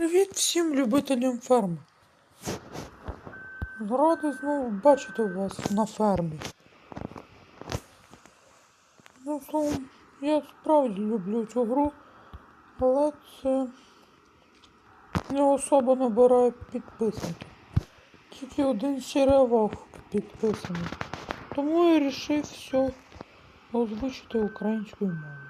Привіт всім любителям ферми. Радий знову бачити вас на фермі. Ну, словом, я справді люблю цю гру, але це не особо набирає підписники. Тільки один серіал підписаний. Тому я вирішив все озвучити українською мовою.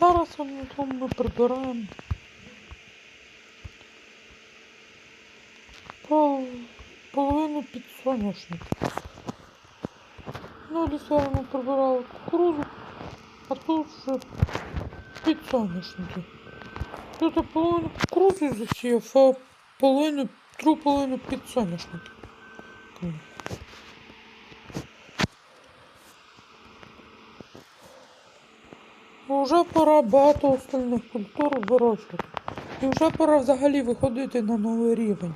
Зараз ми прибираємо пол, половину підсоняшника. Ну, лісера ми прибирали кукурузу, а тут вже підсоняшники. Тут я половину кукурузи засіяв, а половину, другу половину підсоняшники. Вже пора багато остальних культур вирощувати. І вже пора взагалі виходити на новий рівень.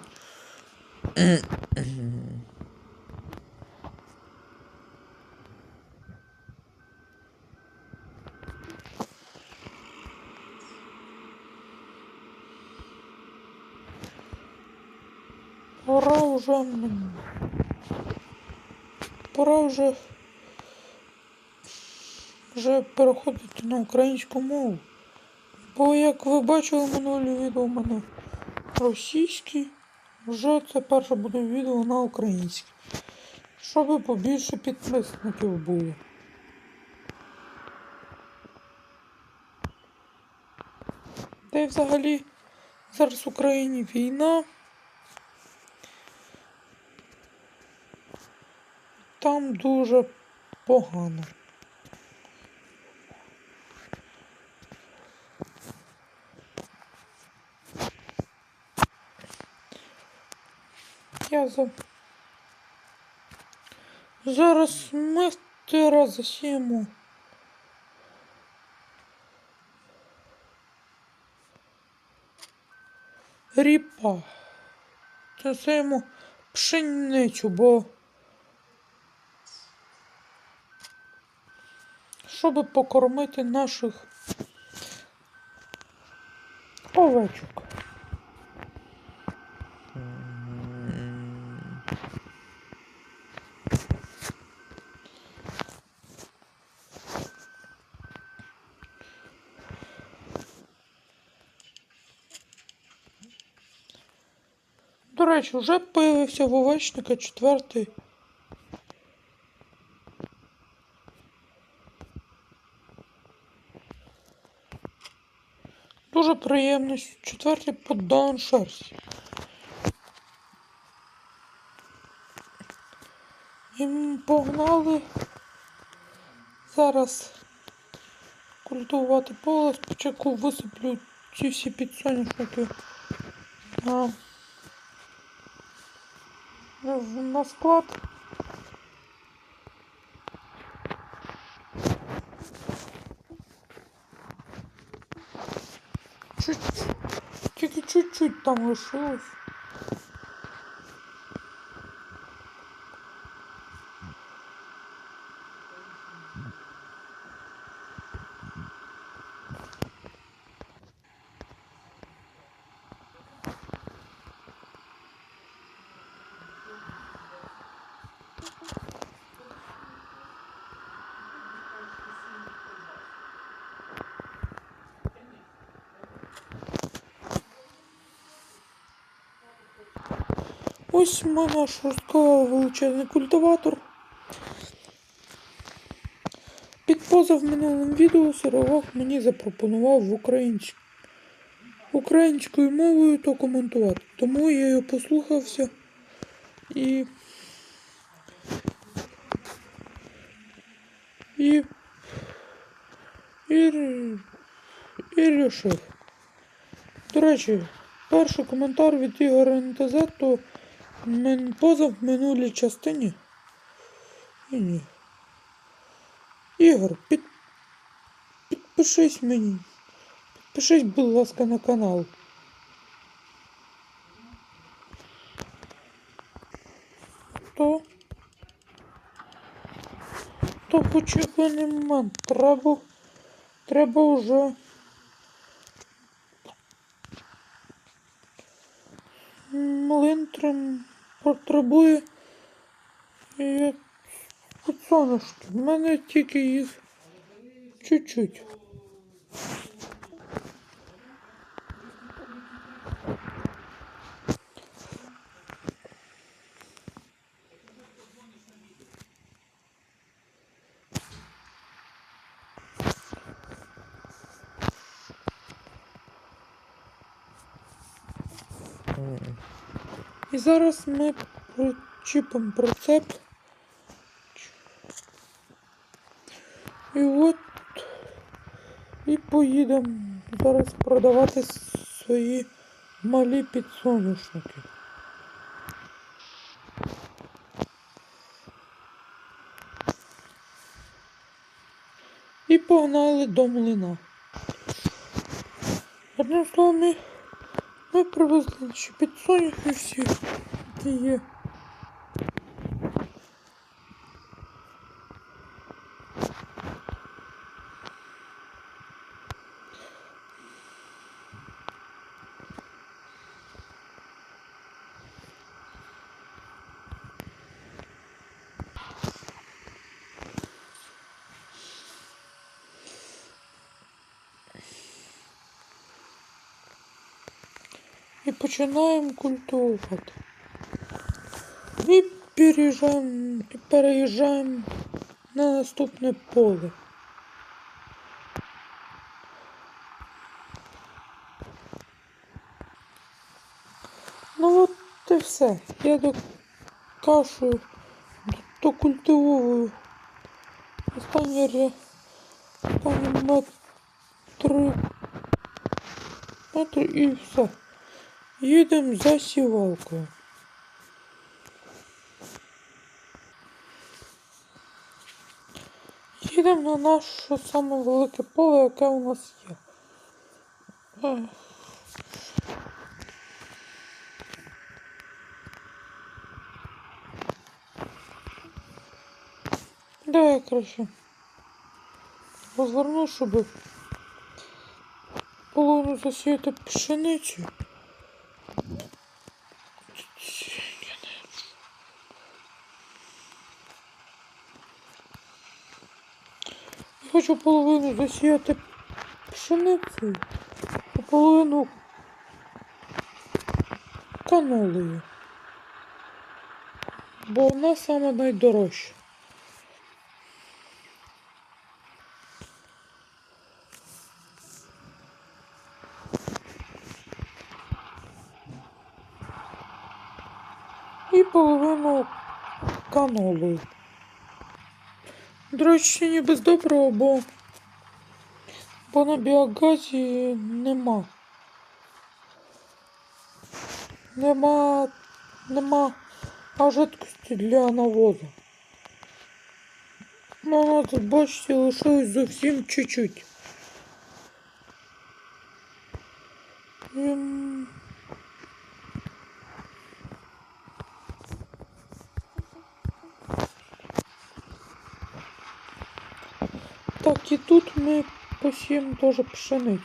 Пора вже. Пора вже. Вже переходити на українську мову. Бо як ви бачили минулі відео у мене російські, вже це перше буде відео на українській. Щоб побільше підписників було. Та й взагалі зараз в Україні війна. Там дуже погано. За... Зараз ми тира засіємо. Ріпа. Засіємо пшеницю, бо щоб покормити наших овечок. До речі, вже появився в овечника четвертий. Дуже приємно. Четвертий поддан шерсті. І погнали зараз культувати поле. Спочатку висиплю ці всі підсоняшники на, на, склад. Чуть-чуть там лишилось. Ось в мене шорстковий величезний культиватор. Під позов минулим відео Сировок мені запропонував в українсь... українською мовою то коментувати. Тому я його послухався і. І. І, і рішив. До речі, перший коментар від Ігоря НТЗ, то Мен поза в минулій частині. І ні. Ігор, під... підпишись мені. Підпишись, будь ласка, на канал. То то хоч нема. Треба... Треба вже... потребує. І соняшки. В мене тільки їх чуть-чуть. І зараз ми причіпимо прицеп. І от і поїдемо зараз продавати свої малі підсоняшники. І погнали до млина. Одним словом, ми привезли ще підсоняхи всі, які є. І починаємо культивувати. І переїжджаємо, і переїжджаємо на наступне поле. Ну от і все. Я до кашу докультивовую. Останній ря... останній метри метр і все. Їдемо за сівалкою. Їдемо на наше саме велике поле, яке у нас є. Давай краще розверну, щоб половину засіяти пшеницю. Я хочу половину засіяти пшеницею, а половину канолею. Бо вона саме найдорожча. І половину канолею. До речі, ні без доброго, бо, бо на біогазі нема. Нема, нема а жидкості для навозу. Ну, нас, бачите, лишилось зовсім чуть-чуть. Ем, Так, і тут ми посіємо теж пшеницю.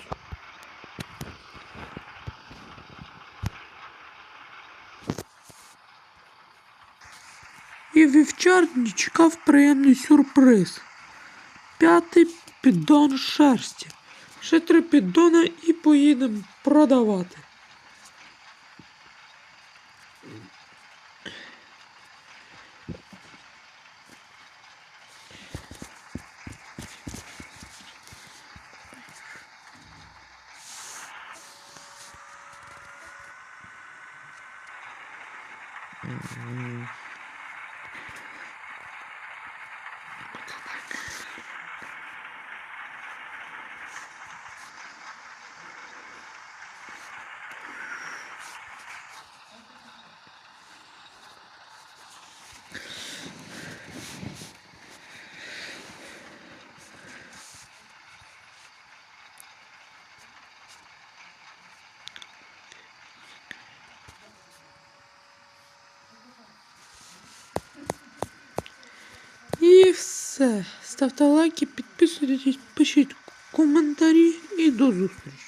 І вівчарні чекав приємний сюрприз. П'ятий піддон шерсті. Ще три піддони і поїдемо продавати. Все, ставте лайки, підписуйтесь, пишіть коментарі і до зустрічі.